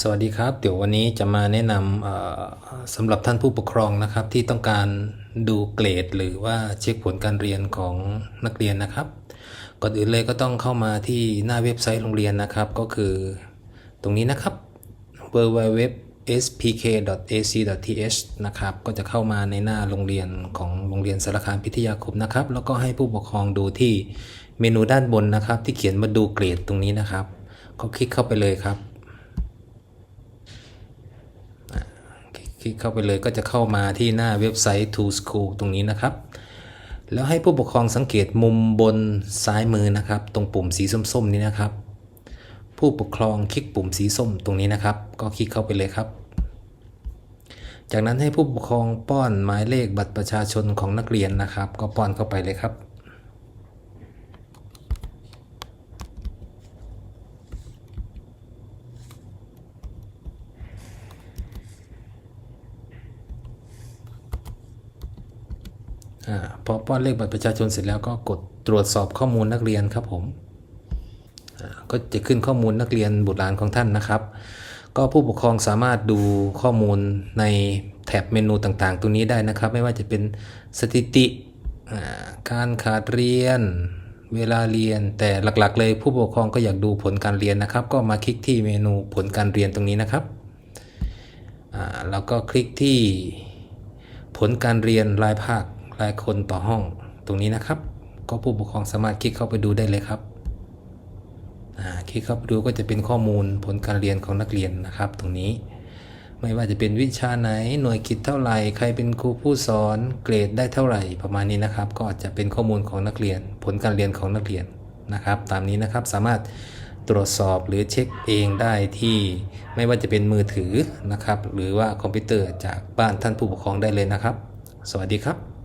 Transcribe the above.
สวัสดีครับ เดี๋ยววันนี้จะมาแนะนำสำหรับท่านผู้ปกครองนะครับ ที่ต้องการดูเกรด หรือว่าเช็คผลการเรียนของนักเรียนนะครับ ก่อนอื่นเลยก็ต้องเข้ามาที่หน้าเว็บไซต์โรงเรียนนะครับ ก็คือตรงนี้นะครับ www spk.ac.th นะครับ ก็จะเข้ามาในหน้าโรงเรียนของโรงเรียนสารคามพิทยาคมนะครับ แล้วก็ให้ผู้ปกครองดูที่เมนูด้านบนนะครับ ที่เขียนมาดูเกรดตรงนี้นะครับ ก็คลิกเข้าไปเลยครับ คลิกเข้าไปเลยก็จะเข้ามาที่หน้าเว็บไซต์ To School ตรงนี้นะครับ แล้วให้ผู้ปกครองสังเกตมุมบนซ้ายมือนะครับ ตรงปุ่มสีส้มๆนี้นะครับ ผู้ปกครองคลิกปุ่มสีส้มตรงนี้นะครับ ก็คลิกเข้าไปเลยครับ จากนั้นให้ผู้ปกครองป้อนหมายเลขบัตรประชาชนของนักเรียนนะครับ ก็ป้อนเข้าไปเลยครับ พอป้อนเลขบัตรประชาชนเสร็จแล้วก็กดตรวจสอบข้อมูลนักเรียนครับผมก็จะขึ้นข้อมูลนักเรียนบุตรหลานของท่านนะครับ ก็ผู้ปกครองสามารถดูข้อมูลในแท็บเมนูต่างๆตรงนี้ได้นะครับ ไม่ว่าจะเป็นสถิติการขาดเรียน เวลาเรียน แต่หลักๆ เลยผู้ปกครองก็อยากดูผลการเรียนนะครับ ก็มาคลิกที่เมนูผลการเรียนตรงนี้นะครับแล้วก็คลิกที่ผลการเรียนรายภาค รายคนต่อห้องตรงนี้นะครับ ก็ผู้ปกครองสามารถคลิกเข้าไปดูได้เลยครับคลิกเข้าไปดูก็จะเป็นข้อมูลผลการเรียนของนักเรียนนะครับ ตรงนี้ไม่ว่าจะเป็นวิชาไหนหน่วยกิจเท่าไหร่ ใครเป็นครูผู้สอนเกรดได้เท่าไหร่ประมาณนี้นะครับ ก็จะเป็นข้อมูลของนักเรียน ผลการเรียนของนักเรียนนะครับ ตามนี้นะครับสามารถตรวจสอบหรือเช็คเองได้ที่ไม่ว่าจะเป็นมือถือนะครับ หรือว่าคอมพิวเตอร์จากบ้านท่านผู้ปกครองได้เลยนะครับ สวัสดีครับ